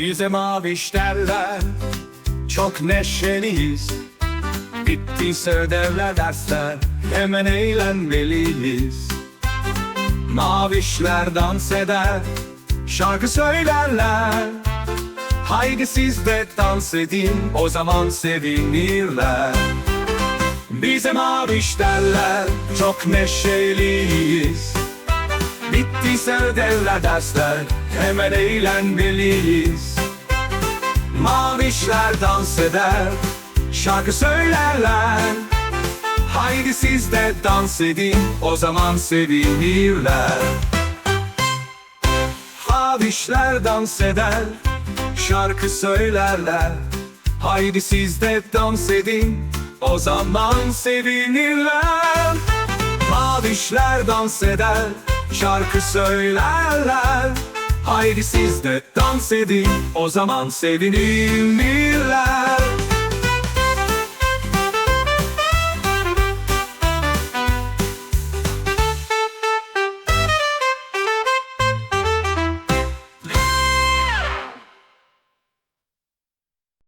Bize maviş derler Çok neşeliyiz. Bittiyse ödevler dersler Hemen eğlenmeliyiz. Mavişler dans eder Şarkı söylerler. Haydi siz de dans edin O zaman sevinirler. Bize maviş derler Çok neşeliyiz. Bittiyse ödevler dersler Hemen eğlenmeliyiz Mavişler dans eder Şarkı söylerler. Haydi siz de dans edin O zaman sevinirler. Mavişler dans eder Şarkı söylerler. Haydi siz de dans edin O zaman sevinirler. Mavişler dans eder Şarkı söylerler Haydi siz de dans edin. O zaman sevinirler